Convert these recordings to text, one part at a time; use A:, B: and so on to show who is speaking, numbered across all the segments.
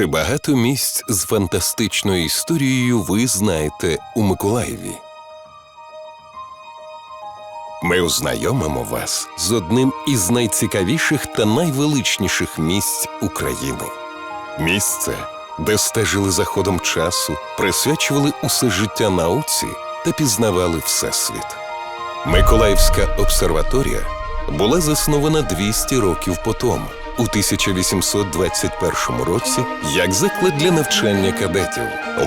A: Чи багато місць з фантастичною історією ви знаєте у Миколаєві? Ми ознайомимо вас з одним із найцікавіших та найвеличніших місць України. Місце, де стежили за ходом часу, присвячували усе життя науці та пізнавали Всесвіт. Миколаївська обсерваторія була заснована 200 років по тому, у 1821 році, як заклад для навчання кадетів,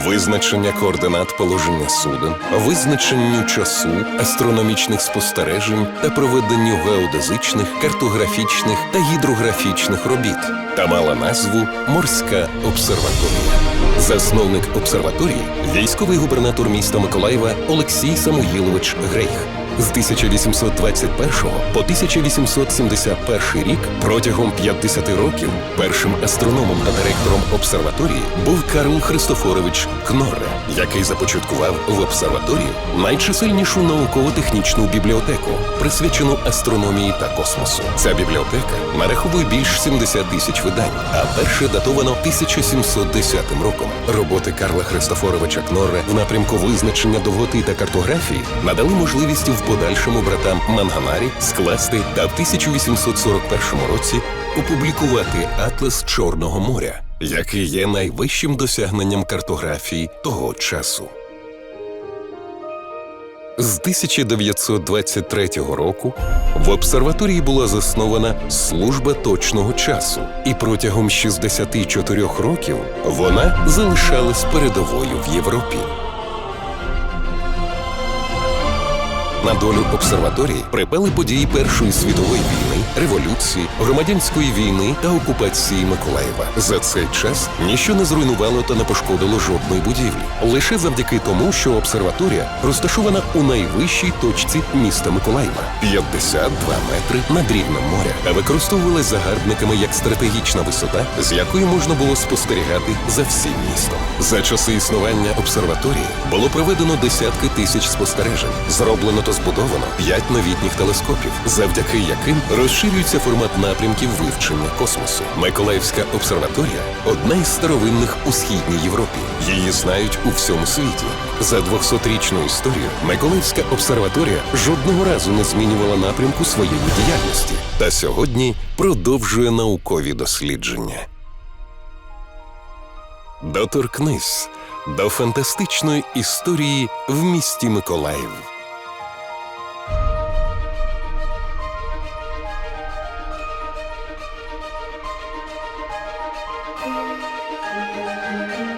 A: визначення координат положення суден, визначенню часу, астрономічних спостережень та проведенню геодезичних, картографічних та гідрографічних робіт, та мала назву Морська обсерваторія. Засновник обсерваторії військовий губернатор міста Миколаєва Олексій Самуїлович Грейх. З 1821 по 1871 рік протягом 50 років першим астрономом та директором обсерваторії був Карл Христофорович Кнорре, який започаткував в обсерваторії найчисельнішу науково-технічну бібліотеку, присвячену астрономії та космосу. Ця бібліотека нараховує більш 70 тисяч видань, а перше датовано 1710 роком. Роботи Карла Христофоровича Кнорре в напрямку визначення довготи та картографії надали можливість в подальшому братам Манганарі скласти та в 1841 році опублікувати Атлас Чорного моря, який є найвищим досягненням картографії того часу. З 1923 року в обсерваторії була заснована служба точного часу, і протягом 64 років вона залишалась передовою в Європі. На долю обсерваторії припали події Першої світової війни, революції, громадянської війни та окупації Миколаєва. За цей час ніщо не зруйнувало та не пошкодило жодної будівлі. Лише завдяки тому, що обсерваторія розташована у найвищій точці міста Миколаєва 52 метри над рівнем моря, а використовувалась загарбниками як стратегічна висота, з якої можна було спостерігати за всім містом. За часи існування обсерваторії було проведено десятки тисяч спостережень, зроблено та збудовано п'ять новітніх телескопів, завдяки яким розширюється формат напрямків вивчення космосу. Миколаївська обсерваторія одна із старовинних у східній Європі. Її знають у всьому світі. За 200-річну історію Миколаївська обсерваторія жодного разу не змінювала напрямку своєї діяльності та сьогодні продовжує наукові дослідження. Доторкнись до фантастичної історії в місті Миколаїв. thank you